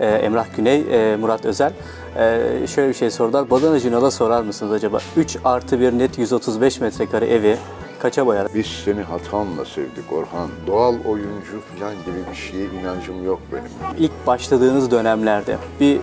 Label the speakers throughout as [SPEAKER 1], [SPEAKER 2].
[SPEAKER 1] e, Emrah Güney, e, Murat Özel. E, şöyle bir şey sordular. Badanacı Ünal'a sorar mısınız acaba? 3 artı 1 net 135 metrekare evi kaça boyar?
[SPEAKER 2] Biz seni hatanla sevdik Orhan. Doğal oyuncu falan gibi bir şeye inancım yok benim.
[SPEAKER 1] İlk başladığınız dönemlerde bir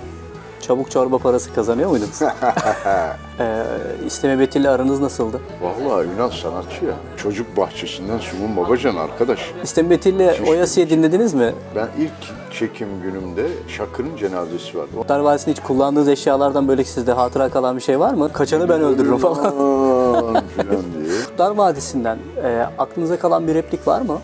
[SPEAKER 1] çabuk çorba parası kazanıyor muydunuz? e, İsteme Betül'le aranız nasıldı?
[SPEAKER 2] Vallahi Ünal sanatçı ya. Çocuk bahçesinden Sumun Babacan arkadaş.
[SPEAKER 1] İsteme Betül'le Oyası'yı dinlediniz mi?
[SPEAKER 2] Ben ilk çekim günümde Şakır'ın cenazesi vardı.
[SPEAKER 1] Kurtlar Vadisi'nde hiç kullandığınız eşyalardan böyle sizde hatıra kalan bir şey var mı? Kaçanı ben öldürürüm falan.
[SPEAKER 2] Falan diye.
[SPEAKER 1] Kurtlar Vadisi'nden e, aklınıza kalan bir replik var mı?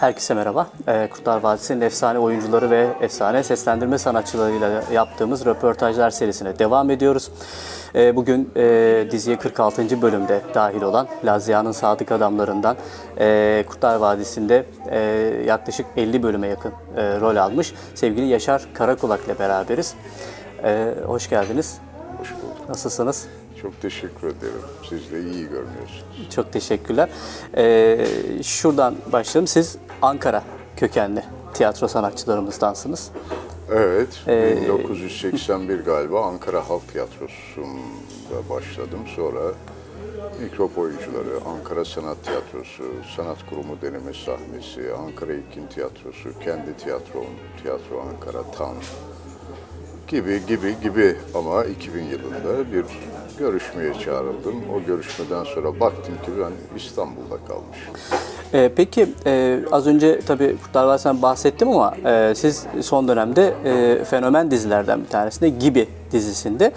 [SPEAKER 1] Herkese merhaba. Ee, Kurtlar Vadisi'nin efsane oyuncuları ve efsane seslendirme sanatçılarıyla yaptığımız röportajlar serisine devam ediyoruz. Ee, Bugün e, diziye 46. bölümde dahil olan Lazia'nın Sadık Adamlarından e, Kurtlar Vadisi'nde e, yaklaşık 50 bölüme yakın rol almış sevgili Yaşar Karakulak ile beraberiz. Hoş geldiniz.
[SPEAKER 2] Hoş bulduk.
[SPEAKER 1] Nasılsınız?
[SPEAKER 2] Çok teşekkür ederim. Siz de iyi görünüyorsunuz.
[SPEAKER 1] Çok teşekkürler. Ee, şuradan başlayalım. Siz Ankara kökenli tiyatro sanatçılarımızdansınız.
[SPEAKER 2] Evet,
[SPEAKER 1] Ee,
[SPEAKER 2] 1981 galiba Ankara Halk Tiyatrosu'nda başladım. Sonra mikrop oyuncuları, Ankara Sanat Tiyatrosu, Sanat Kurumu Deneme Sahnesi, Ankara İlkin Tiyatrosu, kendi tiyatrom, Tiyatro Ankara Tan gibi gibi gibi ama 2000 yılında bir görüşmeye çağrıldım. O görüşmeden sonra baktım ki ben İstanbul'da kalmışım.
[SPEAKER 1] Ee, peki e, az önce tabii Kurtlar Vadisi'nden bahsettim ama e, siz son dönemde e, fenomen dizilerden bir tanesinde Gibi dizisinde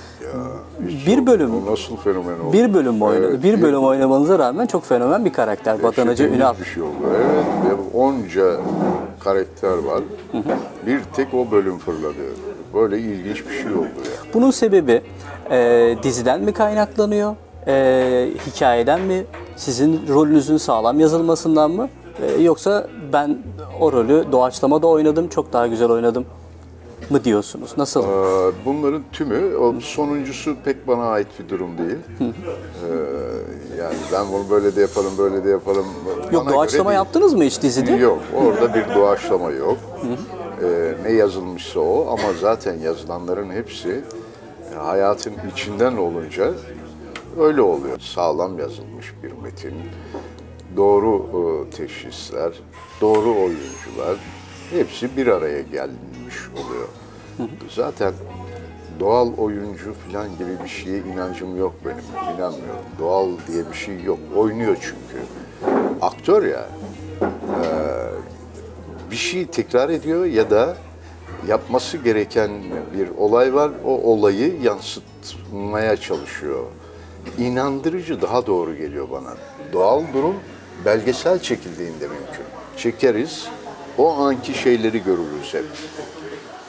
[SPEAKER 1] bir bölüm
[SPEAKER 2] O nasıl fenomen oldu?
[SPEAKER 1] bir bölüm oynadı?
[SPEAKER 2] Evet,
[SPEAKER 1] bir bölüm oynamanıza rağmen çok fenomen bir karakter. Badanacı
[SPEAKER 2] İlginç
[SPEAKER 1] Ünal.
[SPEAKER 2] Bir şey oldu. Evet, ve onca karakter var. Bir tek o bölüm fırladı. Böyle ilginç bir şey oldu ya.
[SPEAKER 1] Bunun sebebi e, diziden mi kaynaklanıyor? E, hikayeden mi? Sizin rolünüzün sağlam yazılmasından mı? E, yoksa ben o rolü doğaçlamada oynadım, çok daha güzel oynadım mı diyorsunuz? Nasıl?
[SPEAKER 2] Ee, Bunların tümü, o sonuncusu pek bana ait bir durum değil. Ee, yani ben bunu böyle de yaparım, böyle de yaparım.
[SPEAKER 1] Yok
[SPEAKER 2] Bana
[SPEAKER 1] doğaçlama yaptınız mı hiç dizide?
[SPEAKER 2] Yok, orada bir doğaçlama yok. Ee, ne yazılmışsa o ama zaten yazılanların hepsi e, hayatın içinden olunca öyle oluyor. Sağlam yazılmış bir metin, doğru e, teşhisler, doğru oyuncular hepsi bir araya gelmiş oluyor. Zaten doğal oyuncu falan gibi bir şeye inancım yok benim. İnanmıyorum. Doğal diye bir şey yok. Oynuyor çünkü. Aktör ya. Ee, bir şeyi tekrar ediyor ya da yapması gereken bir olay var. O olayı yansıtmaya çalışıyor. İnandırıcı daha doğru geliyor bana. Doğal durum belgesel çekildiğinde mümkün. Çekeriz, o anki şeyleri görürüz hep.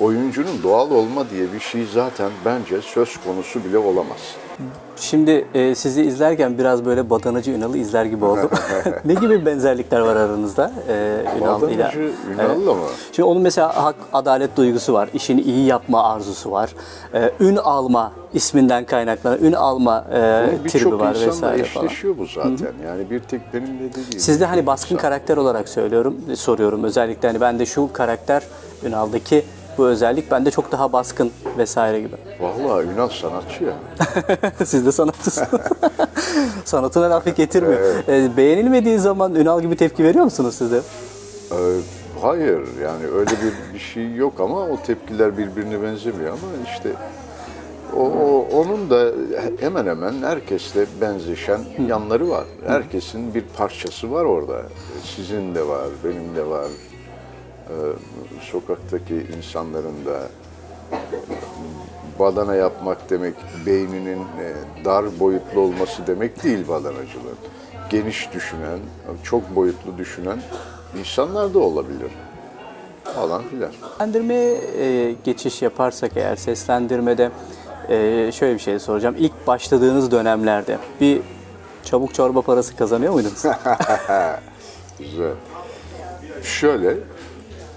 [SPEAKER 2] Oyuncunun doğal olma diye bir şey zaten bence söz konusu bile olamaz.
[SPEAKER 1] Şimdi e, sizi izlerken biraz böyle Badanacı Ünal'ı izler gibi oldum. ne gibi benzerlikler var aranızda e, Ünal ile?
[SPEAKER 2] Badanacı Ünal'la mı?
[SPEAKER 1] Şimdi onun mesela hak, adalet duygusu var, işini iyi yapma arzusu var, e, ün alma isminden kaynaklanan ün alma e, tribi
[SPEAKER 2] Birçok
[SPEAKER 1] var vesaire falan.
[SPEAKER 2] eşleşiyor bu zaten. Yani bir tek benimle de değil.
[SPEAKER 1] Sizde hani baskın
[SPEAKER 2] insan.
[SPEAKER 1] karakter olarak söylüyorum, soruyorum. Özellikle hani bende şu karakter Ünal'daki bu özellik bende çok daha baskın vesaire gibi.
[SPEAKER 2] Vallahi Ünal sanatçı ya.
[SPEAKER 1] Siz de sanatçısınız. Sanatına lafı getirmiyor. E, beğenilmediği zaman Ünal gibi tepki veriyor musunuz siz de?
[SPEAKER 2] Ee, hayır yani öyle bir, bir şey yok ama o tepkiler birbirine benzemiyor ama işte o, o- onun da hemen hemen herkesle benzeşen yanları var. Herkesin bir parçası var orada. Sizin de var, benim de var. Ee, sokaktaki insanların da badana yapmak demek beyninin e, dar boyutlu olması demek değil badanacılığın. Geniş düşünen, çok boyutlu düşünen insanlar da olabilir falan filan.
[SPEAKER 1] Seslendirmeye e, geçiş yaparsak eğer seslendirmede e, şöyle bir şey soracağım. İlk başladığınız dönemlerde bir çabuk çorba parası kazanıyor muydunuz?
[SPEAKER 2] Güzel. Şöyle,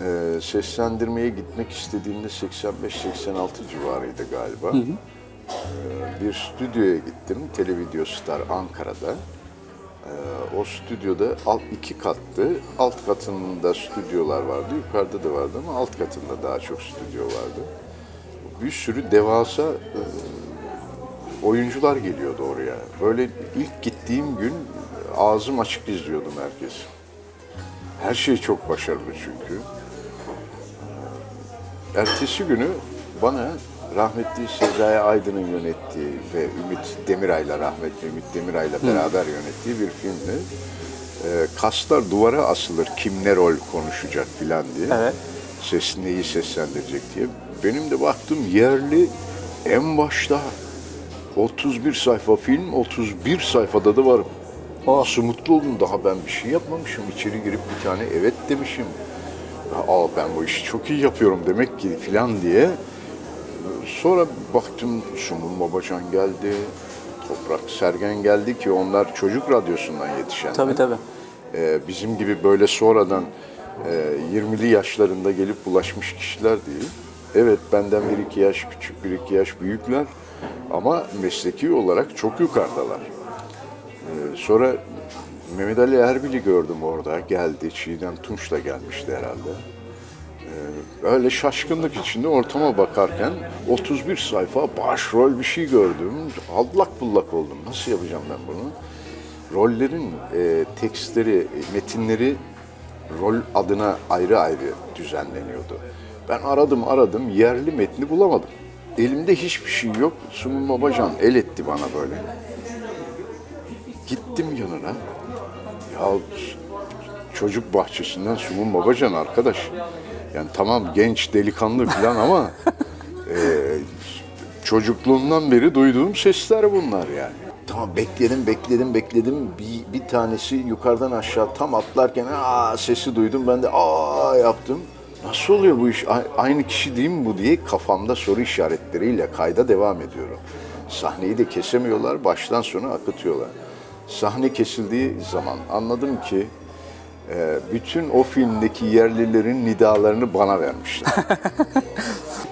[SPEAKER 2] e, seslendirmeye gitmek istediğimde 85-86 civarıydı galiba. Ee, bir stüdyoya gittim. Televideo Star Ankara'da. Ee, o stüdyoda alt iki kattı. Alt katında stüdyolar vardı. Yukarıda da vardı ama alt katında daha çok stüdyo vardı. Bir sürü devasa e, oyuncular geliyordu oraya. Böyle ilk gittiğim gün ağzım açık izliyordum herkes. Her şey çok başarılı çünkü. Ertesi günü bana rahmetli Sezai Aydın'ın yönettiği ve Ümit Demiray'la rahmetli Ümit Demiray'la beraber yönettiği bir filmdi. Ee, kaslar duvara asılır kim ne rol konuşacak filan diye.
[SPEAKER 1] Evet.
[SPEAKER 2] Ses neyi seslendirecek diye. Benim de baktım yerli en başta 31 sayfa film, 31 sayfada da varım.
[SPEAKER 1] Oh.
[SPEAKER 2] Nasıl mutlu oldum daha ben bir şey yapmamışım. İçeri girip bir tane evet demişim. Aa ben bu işi çok iyi yapıyorum demek ki filan diye. Sonra baktım Sumun Babacan geldi, Toprak Sergen geldi ki onlar çocuk radyosundan yetişenler.
[SPEAKER 1] Tabii tabii.
[SPEAKER 2] Ee, bizim gibi böyle sonradan e, 20'li yaşlarında gelip bulaşmış kişiler değil. Evet benden bir iki yaş küçük, bir iki yaş büyükler ama mesleki olarak çok yukarıdalar. Ee, sonra Mehmet Ali Erbil'i gördüm orada. Geldi. Çiğdem Tunç da gelmişti herhalde. Ee, öyle şaşkınlık içinde ortama bakarken 31 sayfa başrol bir şey gördüm. Allak bullak oldum. Nasıl yapacağım ben bunu? Rollerin e, tekstleri, e, metinleri rol adına ayrı ayrı düzenleniyordu. Ben aradım aradım yerli metni bulamadım. Elimde hiçbir şey yok. Sumun Babacan el etti bana böyle. Gittim yanına. Ya çocuk bahçesinden Sumun Babacan arkadaş. Yani tamam genç delikanlı falan ama e, çocukluğumdan beri duyduğum sesler bunlar yani. Tamam bekledim bekledim bekledim bir, bir tanesi yukarıdan aşağı tam atlarken aa sesi duydum ben de aa yaptım. Nasıl oluyor bu iş? A- Aynı kişi değil mi bu diye kafamda soru işaretleriyle kayda devam ediyorum. Sahneyi de kesemiyorlar, baştan sona akıtıyorlar. Sahne kesildiği zaman anladım ki e, bütün o filmdeki yerlilerin nidalarını bana vermişler.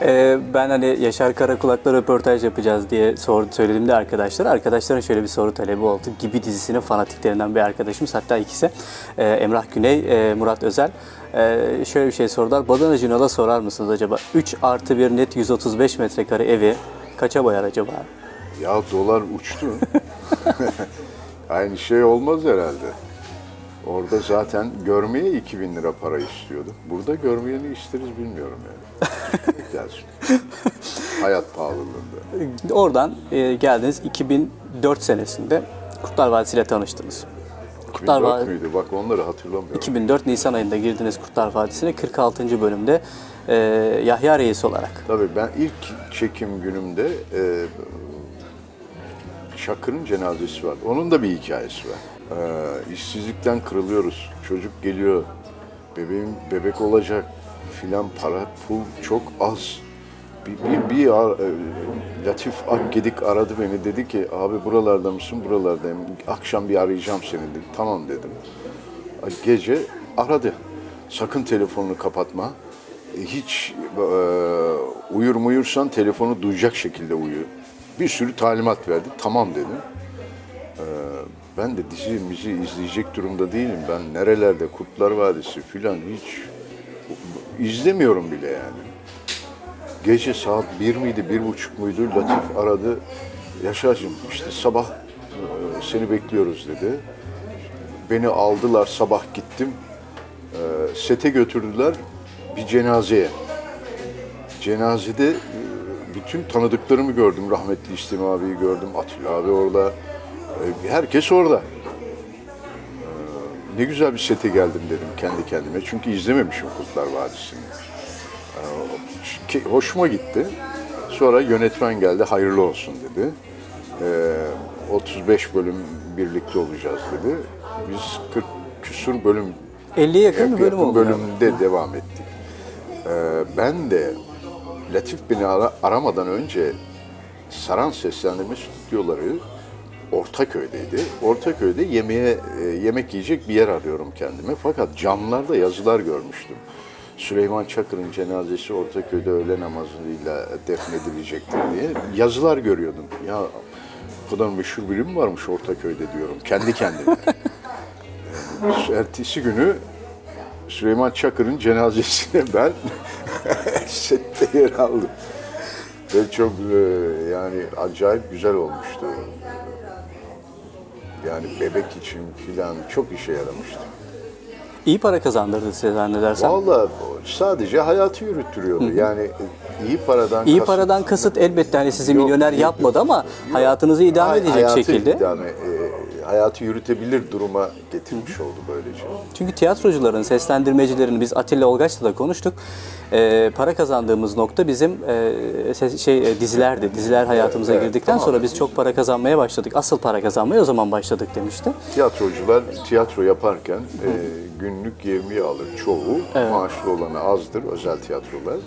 [SPEAKER 1] Ee, ben hani Yaşar Karakulak'la röportaj yapacağız diye sor, söylediğimde arkadaşlar, arkadaşların şöyle bir soru talebi oldu. Gibi dizisinin fanatiklerinden bir arkadaşımız, hatta ikisi e, Emrah Güney, e, Murat Özel. E, şöyle bir şey sordular. Badana Cino'da sorar mısınız acaba? 3 artı 1 net 135 metrekare evi kaça boyar acaba?
[SPEAKER 2] ya dolar uçtu. Aynı şey olmaz herhalde. Orada zaten görmeye 2000 lira para istiyordu. Burada görmeye ne isteriz bilmiyorum yani. Gelsin. Hayat pahalılığında.
[SPEAKER 1] Oradan e, geldiniz 2004 senesinde Kurtlar Vadisi ile tanıştınız. Kurtlar
[SPEAKER 2] 2004
[SPEAKER 1] Vadisi
[SPEAKER 2] müydü? Bak onları hatırlamıyorum.
[SPEAKER 1] 2004 Nisan ayında girdiniz Kurtlar Vadisi'ne 46. bölümde e, Yahya Reis olarak.
[SPEAKER 2] Tabii ben ilk çekim günümde e, Şakır'ın cenazesi var. Onun da bir hikayesi var. E, işsizlikten kırılıyoruz. Çocuk geliyor. Bebeğim bebek olacak filan para pul çok az. Bir, bir, bir ar- e, Latif Akgedik aradı beni dedi ki abi buralarda mısın buralardayım akşam bir arayacağım seni dedi. Tamam dedim. Gece aradı. Sakın telefonunu kapatma. E, Hiç e, uyur muyursan telefonu duyacak şekilde uyu. Bir sürü talimat verdi. Tamam dedim. E, ben de dizi mizi izleyecek durumda değilim. Ben nerelerde Kurtlar Vadisi filan hiç izlemiyorum bile yani. Gece saat bir miydi, bir buçuk muydu? Latif aradı. Yaşar'cığım işte sabah e, seni bekliyoruz dedi. Beni aldılar sabah gittim. Ee, sete götürdüler bir cenazeye. Cenazede e, bütün tanıdıklarımı gördüm. Rahmetli İstem abiyi gördüm. Atilla abi orada. Ee, herkes orada. Ee, ne güzel bir sete geldim dedim kendi kendime. Çünkü izlememişim Kurtlar Vadisi'ni. Ee, hoşuma gitti. Sonra yönetmen geldi, hayırlı olsun dedi. Ee, 35 bölüm birlikte olacağız dedi. Biz 40 küsur bölüm
[SPEAKER 1] 50'ye yakın
[SPEAKER 2] yakın
[SPEAKER 1] bölüm oldu.
[SPEAKER 2] bölümde devam ettik. Ben de Latif beni ara- aramadan önce Saran Seslendirme Stüdyoları Ortaköy'deydi. Ortaköy'de yemeğe, e, yemek yiyecek bir yer arıyorum kendime. Fakat camlarda yazılar görmüştüm. Süleyman Çakır'ın cenazesi Ortaköy'de öğle namazıyla defnedilecektir diye yazılar görüyordum. Ya bu kadar meşhur biri mi varmış Ortaköy'de diyorum kendi kendime. Ertesi günü Süleyman Çakır'ın cenazesine ben sette yer aldım. Ve çok e, yani acayip güzel olmuştu. Yani bebek için filan çok işe yaramıştı.
[SPEAKER 1] İyi para kazandırdı size zannedersem.
[SPEAKER 2] Vallahi sadece hayatı yürüttürüyordu. Yani iyi paradan
[SPEAKER 1] İyi
[SPEAKER 2] kasıt-
[SPEAKER 1] paradan kasıt elbette hani sizi
[SPEAKER 2] Yok,
[SPEAKER 1] milyoner
[SPEAKER 2] yok.
[SPEAKER 1] yapmadı ama hayatınızı idame
[SPEAKER 2] hay-
[SPEAKER 1] edecek
[SPEAKER 2] hayatı
[SPEAKER 1] şekilde.
[SPEAKER 2] idame, e, hayatı yürütebilir duruma getirmiş oldu böylece.
[SPEAKER 1] Çünkü tiyatrocuların, seslendirmecilerin biz Atilla Olgaç'la da konuştuk. Ee, para kazandığımız nokta bizim e, şey e, dizilerdi. Diziler hayatımıza
[SPEAKER 2] evet,
[SPEAKER 1] girdikten sonra
[SPEAKER 2] tamamen.
[SPEAKER 1] biz çok para kazanmaya başladık. Asıl para kazanmaya o zaman başladık demişti.
[SPEAKER 2] Tiyatrocular tiyatro yaparken e, günlük yevmiye alır çoğu. Maaşlı olanı azdır özel tiyatrolar.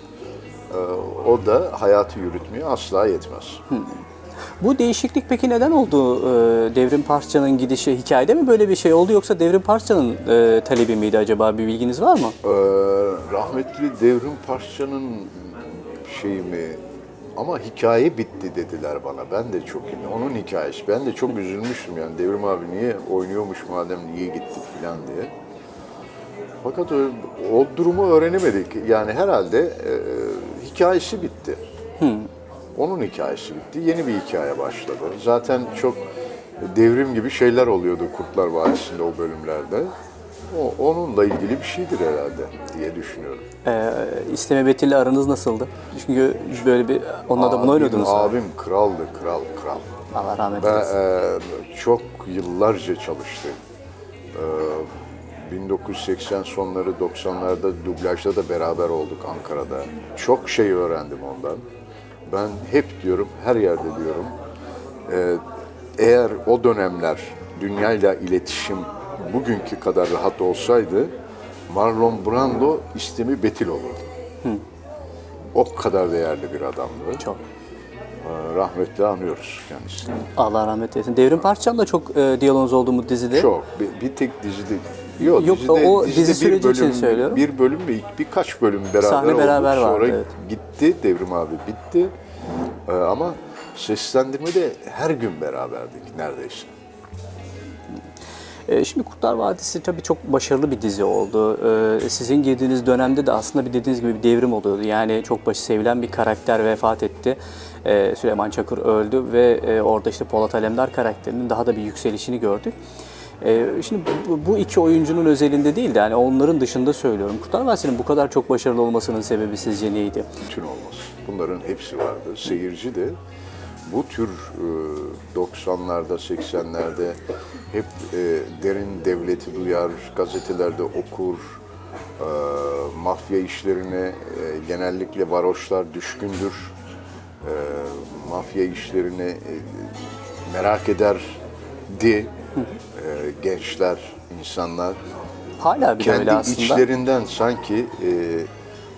[SPEAKER 2] E, o da hayatı yürütmeye asla yetmez.
[SPEAKER 1] Bu değişiklik peki neden oldu? Ee, Devrim Parça'nın gidişi hikayede mi böyle bir şey oldu yoksa Devrim Parça'nın e, talebi miydi acaba? Bir bilginiz var mı?
[SPEAKER 2] Ee, rahmetli Devrim Parça'nın şeyi mi ama hikaye bitti dediler bana. Ben de çok onun hikayesi. Ben de çok üzülmüştüm yani Devrim abi niye oynuyormuş madem niye gitti filan diye. Fakat o, o durumu öğrenemedik. Yani herhalde e, hikayesi bitti. Onun hikayesi bitti. Yeni bir hikaye başladı. Zaten çok devrim gibi şeyler oluyordu Kurtlar Vadisi'nde o bölümlerde. O, onunla ilgili bir şeydir herhalde diye düşünüyorum.
[SPEAKER 1] Ee, İsteme Betül'le aranız nasıldı? Çünkü böyle bir onunla da bunu oynuyordunuz.
[SPEAKER 2] Abim kraldı, kral, kral.
[SPEAKER 1] Allah rahmet eylesin.
[SPEAKER 2] e, çok yıllarca çalıştı. E, 1980 sonları 90'larda dublajda da beraber olduk Ankara'da. Çok şey öğrendim ondan. Ben hep diyorum, her yerde diyorum. e, eğer o dönemler dünyayla iletişim bugünkü kadar rahat olsaydı Marlon Brando istemi Betil olurdu. O kadar değerli bir adamdı.
[SPEAKER 1] Çok.
[SPEAKER 2] E, Rahmetli anıyoruz kendisini.
[SPEAKER 1] Allah rahmet eylesin. Devrim Parçam'la çok e, diyaloğunuz oldu mu dizide?
[SPEAKER 2] Çok. Bir, bir tek dizide Yok,
[SPEAKER 1] Yok,
[SPEAKER 2] dizide,
[SPEAKER 1] o
[SPEAKER 2] dizide
[SPEAKER 1] dizi süreci için
[SPEAKER 2] bölüm,
[SPEAKER 1] söylüyorum.
[SPEAKER 2] Bir bölüm ve birkaç bölüm beraber
[SPEAKER 1] Sahne
[SPEAKER 2] olduk.
[SPEAKER 1] beraber vardı,
[SPEAKER 2] Sonra
[SPEAKER 1] evet.
[SPEAKER 2] gitti, Devrim abi bitti. Ee, ama seslendirmede her gün beraberdik neredeyse.
[SPEAKER 1] E, şimdi Kurtlar Vadisi tabii çok başarılı bir dizi oldu. E, sizin girdiğiniz dönemde de aslında bir dediğiniz gibi bir devrim oluyordu. Yani çok başı sevilen bir karakter vefat etti. E, Süleyman Çakır öldü ve e, orada işte Polat Alemdar karakterinin daha da bir yükselişini gördük. E, şimdi bu, iki oyuncunun özelinde değil de yani onların dışında söylüyorum. Kurtlar Vadisi'nin bu kadar çok başarılı olmasının sebebi sizce neydi?
[SPEAKER 2] Bütün olması. Bunların hepsi vardı. Seyirci de bu tür e, 90'larda, 80'lerde hep e, derin devleti duyar, gazetelerde okur, e, mafya işlerine e, genellikle varoşlar düşkündür. E, mafya işlerini e, merak ederdi e, gençler, insanlar
[SPEAKER 1] Hala öyle
[SPEAKER 2] kendi
[SPEAKER 1] aslında.
[SPEAKER 2] içlerinden sanki e,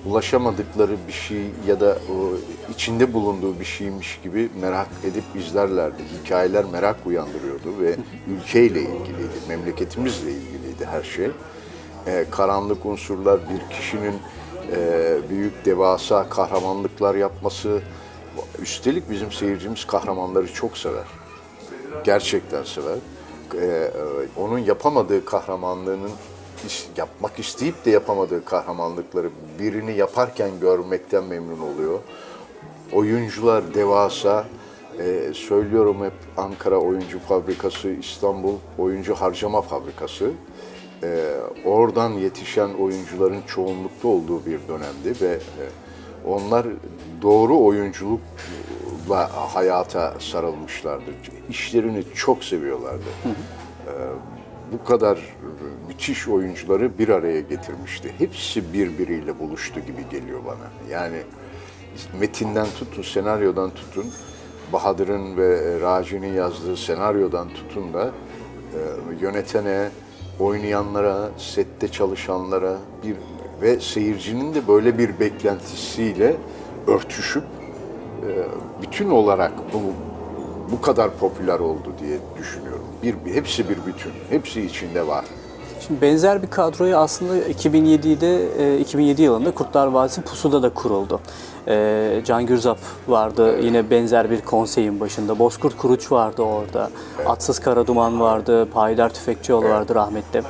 [SPEAKER 2] ulaşamadıkları bir şey ya da o içinde bulunduğu bir şeymiş gibi merak edip izlerlerdi. Hikayeler merak uyandırıyordu ve ülkeyle ilgiliydi, memleketimizle ilgiliydi her şey. E, karanlık unsurlar, bir kişinin e, büyük devasa kahramanlıklar yapması. Üstelik bizim seyircimiz kahramanları çok sever gerçekten sever. Ee, e, onun yapamadığı kahramanlığının iş- yapmak isteyip de yapamadığı kahramanlıkları birini yaparken görmekten memnun oluyor. Oyuncular devasa. Ee, söylüyorum hep Ankara Oyuncu Fabrikası, İstanbul Oyuncu Harcama Fabrikası. Ee, oradan yetişen oyuncuların çoğunlukta olduğu bir dönemdi ve e, onlar doğru oyunculukla hayata sarılmışlardı. İşlerini çok seviyorlardı. Ee, bu kadar müthiş oyuncuları bir araya getirmişti. Hepsi birbiriyle buluştu gibi geliyor bana. Yani metinden tutun, senaryodan tutun, Bahadır'ın ve Raci'nin yazdığı senaryodan tutun da e, yönetene, oynayanlara, sette çalışanlara bir ve seyircinin de böyle bir beklentisiyle örtüşüp e, bütün olarak bu bu kadar popüler oldu diye düşünüyorum. Bir, hepsi bir bütün, hepsi içinde var.
[SPEAKER 1] Şimdi benzer bir kadroyu aslında 2007'de e, 2007 yılında Kurtlar Vadisi Pusu'da da kuruldu. E, Can Gürzap vardı yine benzer bir konseyin başında. Bozkurt Kuruç vardı orada. Atsız Karaduman vardı. Payidar Tüfekçioğlu vardı rahmetli.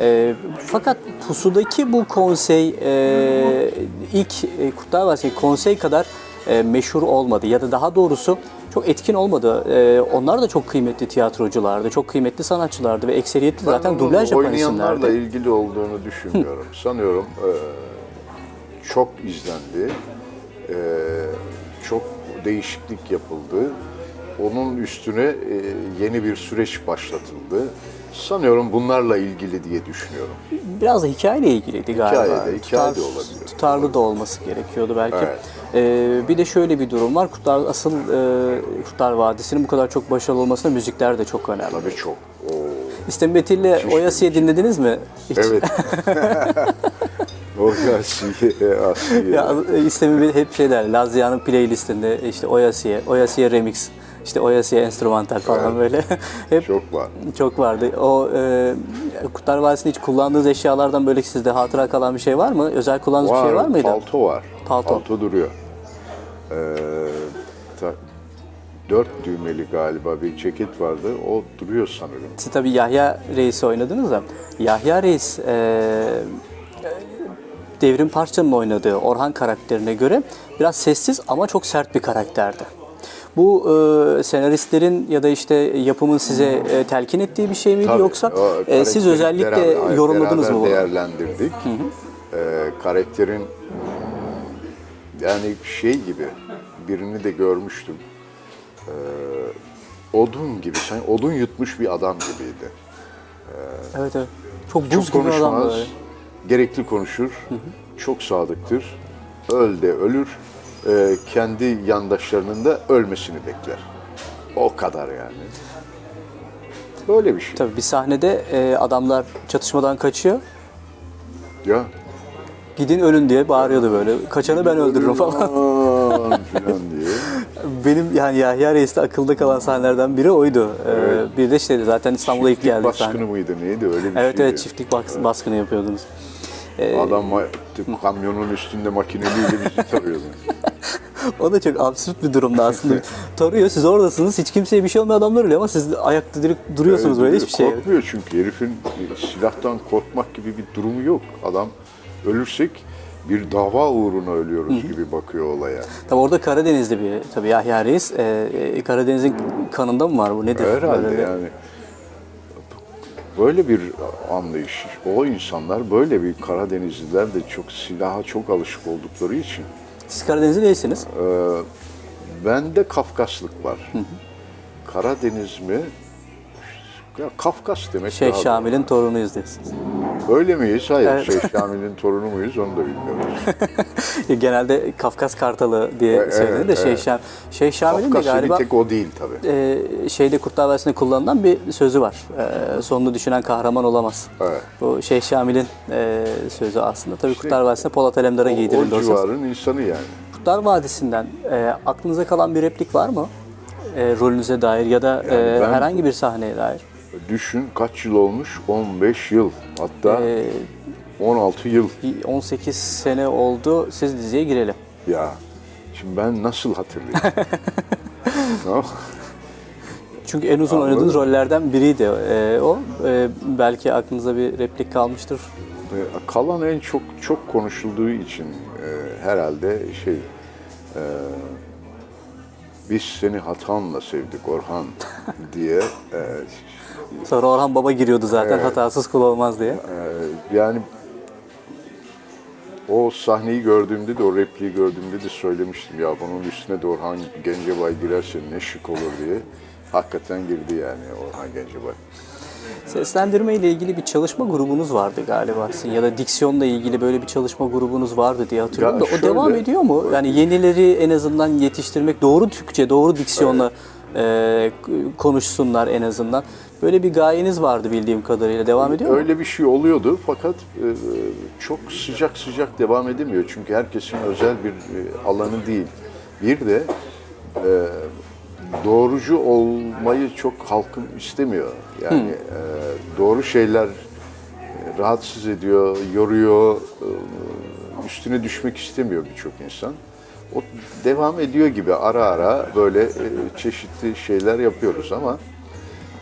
[SPEAKER 1] E, fakat Pusu'daki bu konsey e, ilk e, Kurtlar Vadisi konsey kadar e, meşhur olmadı ya da daha doğrusu çok etkin olmadı. E, onlar da çok kıymetli tiyatroculardı, çok kıymetli sanatçılardı ve ekseriyeti zaten
[SPEAKER 2] onun
[SPEAKER 1] dublaj yapan
[SPEAKER 2] oynayanlarla
[SPEAKER 1] isimlerdi.
[SPEAKER 2] ilgili olduğunu düşünmüyorum. Sanıyorum e, çok izlendi, e, çok değişiklik yapıldı. Onun üstüne e, yeni bir süreç başlatıldı. Sanıyorum bunlarla ilgili diye düşünüyorum.
[SPEAKER 1] Biraz da hikayeyle ilgiliydi galiba.
[SPEAKER 2] Hikaye de- hikaye de olabilir.
[SPEAKER 1] Tutarlı da olması gerekiyordu belki.
[SPEAKER 2] Evet.
[SPEAKER 1] E, bir de şöyle bir durum var. Kurtlar asıl e, Kurtlar Vadisi'nin bu kadar çok başarılı olmasında müzikler de çok önemli.
[SPEAKER 2] Tabii çok. Oo,
[SPEAKER 1] İstembetil'le Oyası'yı dinlediniz mi? Hiç?
[SPEAKER 2] evet. o Asiye, Asiye.
[SPEAKER 1] Ya istemi hep şey der. Lazia'nın playlistinde işte Oyasiye, Oyasiye remix, işte Oyasiye enstrümantal falan
[SPEAKER 2] Evet.
[SPEAKER 1] böyle. hep
[SPEAKER 2] Çok var.
[SPEAKER 1] çok vardı. O e, Kurtlar Vadisi'nde hiç kullandığınız eşyalardan böyle sizde hatıra kalan bir şey var mı? Özel kullandığınız bir şey var mıydı?
[SPEAKER 2] Palto var.
[SPEAKER 1] Palto.
[SPEAKER 2] duruyor. Ee, ta- dört düğmeli galiba bir ceket vardı. O duruyor sanırım.
[SPEAKER 1] Siz tabii Yahya Reis'i oynadınız da. Yahya Reis e, Devrim Parça'nın oynadığı Orhan karakterine göre biraz sessiz ama çok sert bir karakterdi. Bu e, senaristlerin ya da işte yapımın size e, telkin ettiği bir şey miydi
[SPEAKER 2] Tabii,
[SPEAKER 1] yoksa
[SPEAKER 2] o
[SPEAKER 1] e, siz
[SPEAKER 2] karakteri
[SPEAKER 1] özellikle
[SPEAKER 2] beraber-
[SPEAKER 1] yorumladınız
[SPEAKER 2] beraber
[SPEAKER 1] mı bunu?
[SPEAKER 2] değerlendirdik. Ee, karakterin yani şey gibi birini de görmüştüm. Ee, odun gibi, sen odun yutmuş bir adam gibiydi.
[SPEAKER 1] Evet evet. Çok buz
[SPEAKER 2] Çok
[SPEAKER 1] gibi adam
[SPEAKER 2] konuşmaz,
[SPEAKER 1] böyle.
[SPEAKER 2] gerekli konuşur, çok sadıktır. Öl de ölür, e, kendi yandaşlarının da ölmesini bekler. O kadar yani. Böyle bir şey.
[SPEAKER 1] Tabii bir sahnede e, adamlar çatışmadan kaçıyor.
[SPEAKER 2] Ya.
[SPEAKER 1] Gidin ölün diye bağırıyordu böyle. Kaçanı ben öldürürüm falan.
[SPEAKER 2] Diye.
[SPEAKER 1] Benim yani Yahya Reis'te akılda kalan sahnelerden biri oydu. Ee, bir de işte zaten İstanbul'a ilk
[SPEAKER 2] Çiftlik
[SPEAKER 1] geldik
[SPEAKER 2] baskını
[SPEAKER 1] sahne.
[SPEAKER 2] mıydı neydi öyle bir
[SPEAKER 1] Evet
[SPEAKER 2] şeydi.
[SPEAKER 1] evet çiftlik bas- baskını yapıyordunuz.
[SPEAKER 2] Adam ma- kamyonun üstünde makineliyle bizi tarıyordu.
[SPEAKER 1] O da çok absürt bir durumda aslında. Tarıyor siz oradasınız hiç kimseye bir şey olmuyor adamlar ölüyor ama siz ayakta direkt duruyorsunuz böyle hiçbir şey.
[SPEAKER 2] Korkmuyor çünkü herifin silahtan korkmak gibi bir durumu yok. Adam ölürsek bir dava uğruna ölüyoruz gibi bakıyor olaya.
[SPEAKER 1] Tabii orada Karadeniz'de bir tabii Yahya Reis. e, e, Karadeniz'in kanında mı var bu nedir?
[SPEAKER 2] Herhalde
[SPEAKER 1] Böyle
[SPEAKER 2] yani böyle bir anlayış. O insanlar böyle bir Karadenizliler de çok silaha çok alışık oldukları için
[SPEAKER 1] Siz Karadenizli değilsiniz.
[SPEAKER 2] Ee, bende Kafkaslık var. Karadeniz mi? Ya Kafkas demek
[SPEAKER 1] Şeyh
[SPEAKER 2] daha
[SPEAKER 1] Şamil'in torunuyuz
[SPEAKER 2] doğru. Öyle miyiz? Hayır.
[SPEAKER 1] Evet.
[SPEAKER 2] Şeyh Şamil'in torunu muyuz? Onu da bilmiyoruz.
[SPEAKER 1] Genelde Kafkas Kartalı diye
[SPEAKER 2] Evet,
[SPEAKER 1] söylenir de
[SPEAKER 2] evet.
[SPEAKER 1] Şeyh, Şam, Şeyh Şamil'in de
[SPEAKER 2] Kafkaslı
[SPEAKER 1] galiba
[SPEAKER 2] bir tek o değil tabii.
[SPEAKER 1] e, şeyde Kurtlar Vadisi'nde kullanılan bir sözü var. E, sonunu düşünen kahraman olamaz.
[SPEAKER 2] Evet.
[SPEAKER 1] Bu Şeyh Şamil'in e, sözü aslında. Tabii Kurtlar Vadisi'nde Polat Alemdar'a
[SPEAKER 2] O, o
[SPEAKER 1] giydirildi o söz.
[SPEAKER 2] civarın insanı yani.
[SPEAKER 1] Kurtlar Vadisi'nden e, aklınıza kalan bir replik var mı? E, rolünüze dair ya da e,
[SPEAKER 2] ben-
[SPEAKER 1] herhangi bir sahneye dair.
[SPEAKER 2] Düşün kaç yıl olmuş? 15 yıl. Hatta
[SPEAKER 1] E,
[SPEAKER 2] 16 yıl.
[SPEAKER 1] bir 18 sene oldu. Siz diziye girelim.
[SPEAKER 2] Ya şimdi ben nasıl hatırlayayım? Tamam.
[SPEAKER 1] Çünkü en uzun
[SPEAKER 2] Anladım.
[SPEAKER 1] oynadığınız rollerden biriydi e, o. E, belki aklınıza bir replik kalmıştır.
[SPEAKER 2] E, Kalan en çok çok konuşulduğu için e, herhalde şey e, biz seni hatanla sevdik Orhan diye e,
[SPEAKER 1] Sonra Orhan Baba giriyordu zaten
[SPEAKER 2] Evet.
[SPEAKER 1] hatasız kul olmaz diye.
[SPEAKER 2] e, yani o sahneyi gördüğümde de o repliği gördüğümde de söylemiştim ya bunun üstüne de Orhan Gencebay girerse ne şık olur diye. Hakikaten girdi yani Orhan Gencebay.
[SPEAKER 1] Seslendirme ile ilgili bir çalışma grubunuz vardı galiba sizin ya da diksiyonla ilgili böyle bir çalışma grubunuz vardı diye hatırlıyorum
[SPEAKER 2] Ya
[SPEAKER 1] da o
[SPEAKER 2] şöyle-
[SPEAKER 1] devam ediyor mu? Yani yenileri en azından yetiştirmek, doğru Türkçe, doğru diksiyonla e, konuşsunlar en azından. Böyle bir gayeniz vardı bildiğim kadarıyla. Devam ediyor mu?
[SPEAKER 2] Öyle bir şey oluyordu fakat e, çok sıcak sıcak devam edemiyor. Çünkü herkesin özel bir e, alanı değil. Bir de e, doğrucu olmayı çok halkım istemiyor. Yani e, doğru şeyler rahatsız ediyor, yoruyor, e, üstüne düşmek istemiyor birçok insan. O devam ediyor gibi ara ara böyle e, çeşitli şeyler yapıyoruz ama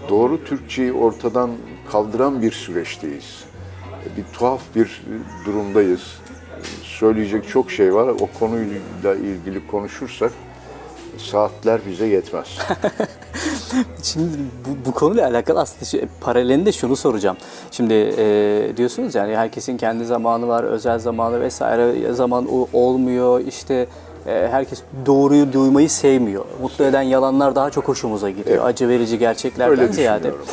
[SPEAKER 2] doğru Türkçeyi ortadan kaldıran bir süreçteyiz. E, Bir tuhaf bir durumdayız. Söyleyecek çok şey var. O konuyla ilgili konuşursak saatler bize yetmez.
[SPEAKER 1] Şimdi bu, bu konuyla alakalı aslında şey, paralelinde şunu soracağım. Şimdi e, diyorsunuz yani herkesin kendi zamanı var, özel zamanı vesaire zaman o- olmuyor. İşte e, herkes doğruyu duymayı sevmiyor. Mutlu eden yalanlar daha çok hoşumuza gidiyor. Acı verici gerçeklerden
[SPEAKER 2] Öyle
[SPEAKER 1] ziyade.
[SPEAKER 2] düşünüyorum,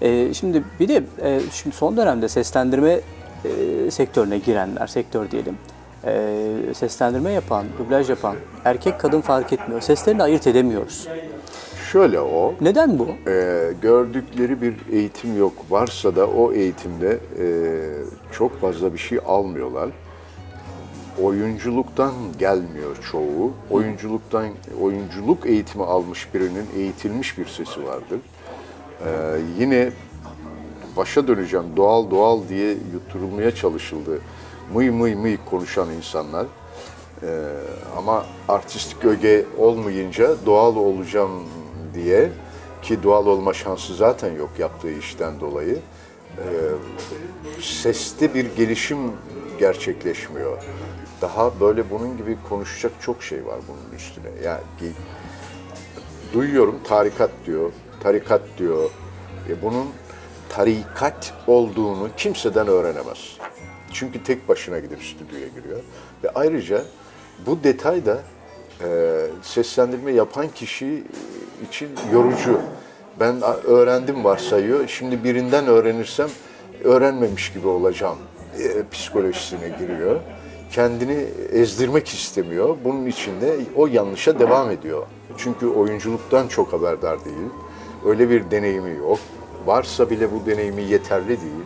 [SPEAKER 1] E, şimdi bir de e, şimdi son dönemde seslendirme e, sektörüne girenler, sektör diyelim. E, seslendirme yapan, dublaj yapan erkek kadın fark etmiyor. Seslerini ayırt edemiyoruz.
[SPEAKER 2] Şöyle o,
[SPEAKER 1] Neden bu?
[SPEAKER 2] e, gördükleri bir eğitim yok. Varsa da o eğitimde e, çok fazla bir şey almıyorlar. Oyunculuktan gelmiyor çoğu. Oyunculuktan oyunculuk eğitimi almış birinin eğitilmiş bir sesi vardır. E, yine başa döneceğim doğal doğal diye yutturulmaya çalışıldı. Mıy mıy mıy konuşan insanlar. Ee, ama artistik öge olmayınca doğal olacağım diye ki doğal olma şansı zaten yok yaptığı işten dolayı. Ee, seste bir gelişim gerçekleşmiyor. Daha böyle bunun gibi konuşacak çok şey var bunun üstüne. Yani duyuyorum tarikat diyor, tarikat diyor. E bunun tarikat olduğunu kimseden öğrenemez. Çünkü tek başına gidip stüdyoya giriyor. Ve ayrıca bu detay da e, seslendirme yapan kişi için yorucu. Ben öğrendim varsayıyor. Şimdi birinden öğrenirsem öğrenmemiş gibi olacağım e, psikolojisine giriyor. Kendini ezdirmek istemiyor. Bunun için de o yanlışa devam ediyor. Çünkü oyunculuktan çok haberdar değil. Öyle bir deneyimi yok. Varsa bile bu deneyimi yeterli değil.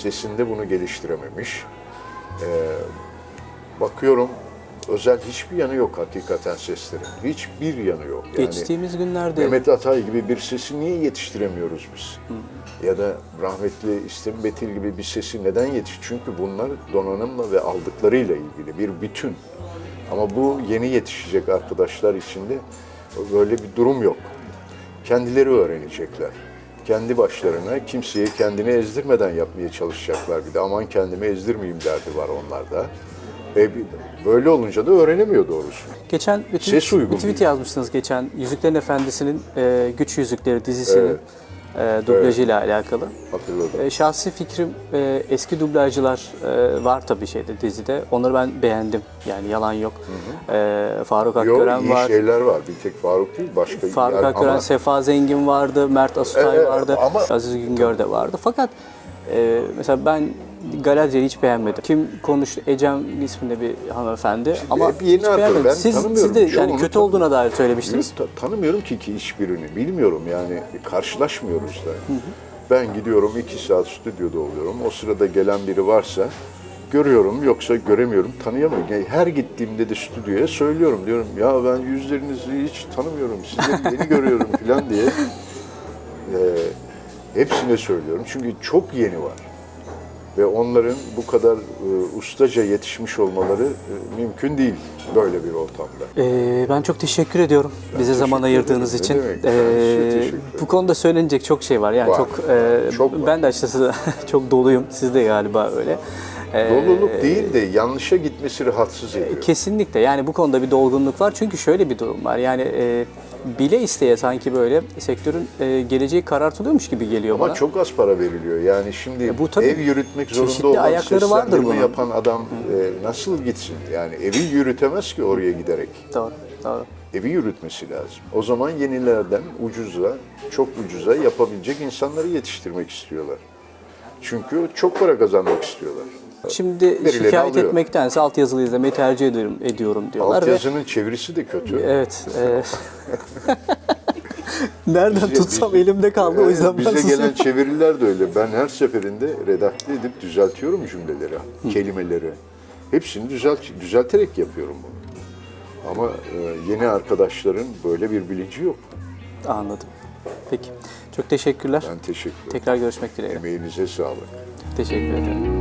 [SPEAKER 2] Sesinde bunu geliştirememiş. Bakıyorum özel hiçbir yanı yok hakikaten seslerin. Hiçbir yanı yok. Yani
[SPEAKER 1] Geçtiğimiz günlerde
[SPEAKER 2] Mehmet Atay gibi bir sesi niye yetiştiremiyoruz biz? Ya da rahmetli İstem Betil gibi bir sesi neden yetiş? Çünkü bunlar donanımla ve aldıklarıyla ilgili bir bütün. Ama bu yeni yetişecek arkadaşlar için de böyle bir durum yok. Kendileri öğrenecekler. Kendi başlarına kimseye kendini ezdirmeden yapmaya çalışacaklar. Bir de aman kendimi ezdirmeyeyim derdi var onlarda. Bir- böyle olunca da öğrenemiyor doğrusu.
[SPEAKER 1] geçen bir tweet,
[SPEAKER 2] Ses uygun
[SPEAKER 1] bir tweet
[SPEAKER 2] değil.
[SPEAKER 1] yazmıştınız geçen Yüzüklerin Efendisi'nin e, Güç Yüzükleri dizisinin e, dublajıyla alakalı.
[SPEAKER 2] Hatırladım.
[SPEAKER 1] E, şahsi fikrim e, eski dublajcılar e, var tabii şeyde dizide. Onları ben beğendim. Yani yalan yok. E, Faruk
[SPEAKER 2] Yok
[SPEAKER 1] Akgören
[SPEAKER 2] iyi
[SPEAKER 1] var.
[SPEAKER 2] şeyler var. Bir tek Faruk değil başka
[SPEAKER 1] Faruk
[SPEAKER 2] yani
[SPEAKER 1] Akgören,
[SPEAKER 2] ama
[SPEAKER 1] Sefa Zengin vardı, Mert Asutay
[SPEAKER 2] Evet,
[SPEAKER 1] vardı,
[SPEAKER 2] ama-
[SPEAKER 1] Aziz Güngör de vardı. Fakat e, mesela ben Galadriel'i hiç beğenmedim. Kim konuştu? Ecem isminde bir hanımefendi. Ama
[SPEAKER 2] hep yeni
[SPEAKER 1] hiç beğenmedim.
[SPEAKER 2] Ben
[SPEAKER 1] siz,
[SPEAKER 2] tanımıyorum.
[SPEAKER 1] siz de yani
[SPEAKER 2] Çoğunu
[SPEAKER 1] kötü
[SPEAKER 2] tanı-
[SPEAKER 1] olduğuna dair söylemiştiniz.
[SPEAKER 2] ta- tanımıyorum ki ki hiçbirini. Bilmiyorum yani karşılaşmıyoruz da. Ben gidiyorum iki saat stüdyoda oluyorum. O sırada gelen biri varsa görüyorum yoksa göremiyorum tanıyamıyorum. Yani her gittiğimde de stüdyoya söylüyorum diyorum ya ben yüzlerinizi hiç tanımıyorum sizleri yeni görüyorum falan diye. Ee, hepsine söylüyorum çünkü çok yeni var. Ve onların bu kadar e, ustaca yetişmiş olmaları e, mümkün değil böyle bir ortamda.
[SPEAKER 1] Ee, ben çok teşekkür ediyorum bize zaman
[SPEAKER 2] teşekkür
[SPEAKER 1] ayırdığınız
[SPEAKER 2] ederim.
[SPEAKER 1] için.
[SPEAKER 2] Ne demek? Ben
[SPEAKER 1] Ee, bu konuda söylenecek çok şey var. Yani
[SPEAKER 2] Var.
[SPEAKER 1] çok, e,
[SPEAKER 2] Çok var.
[SPEAKER 1] ben de açıkçası çok doluyum. Siz de galiba öyle. Ee,
[SPEAKER 2] Doluluk değil de yanlışa gitmesi rahatsız ediyor.
[SPEAKER 1] Kesinlikle yani bu konuda bir dolgunluk var çünkü şöyle bir durum var yani e, bile isteye sanki böyle sektörün e, geleceği karartılıyormuş gibi geliyor
[SPEAKER 2] Ama
[SPEAKER 1] bana.
[SPEAKER 2] çok az para veriliyor. Yani şimdi
[SPEAKER 1] bu tabii
[SPEAKER 2] ev yürütmek zorunda olan
[SPEAKER 1] ayakları vardır
[SPEAKER 2] seslendirme yapan adam e, nasıl gitsin? Yani evi yürütemez ki oraya giderek.
[SPEAKER 1] Doğru, doğru.
[SPEAKER 2] Evi yürütmesi lazım. O zaman yenilerden ucuza, çok ucuza yapabilecek insanları yetiştirmek istiyorlar. Çünkü çok para kazanmak istiyorlar.
[SPEAKER 1] Şimdi
[SPEAKER 2] Birileri
[SPEAKER 1] şikayet
[SPEAKER 2] alıyor.
[SPEAKER 1] etmektense altyazılı izlemeyi tercih ediyorum, ediyorum diyorlar. ve-
[SPEAKER 2] Altyazının çevirisi de kötü.
[SPEAKER 1] Evet. e, Nereden
[SPEAKER 2] Bize-
[SPEAKER 1] tutsam
[SPEAKER 2] bize-
[SPEAKER 1] elimde kaldı o yüzden ben
[SPEAKER 2] Bize gelen çeviriler de öyle. Ben her seferinde redakte edip düzeltiyorum cümleleri, kelimeleri. Hepsini düzelt, düzelterek yapıyorum bunu. Ama e, yeni arkadaşların böyle bir bilinci yok.
[SPEAKER 1] Anladım. Peki. Çok teşekkürler.
[SPEAKER 2] Ben teşekkür ederim.
[SPEAKER 1] Tekrar görüşmek dileğiyle.
[SPEAKER 2] Emeğinize sağlık.
[SPEAKER 1] teşekkür ederim.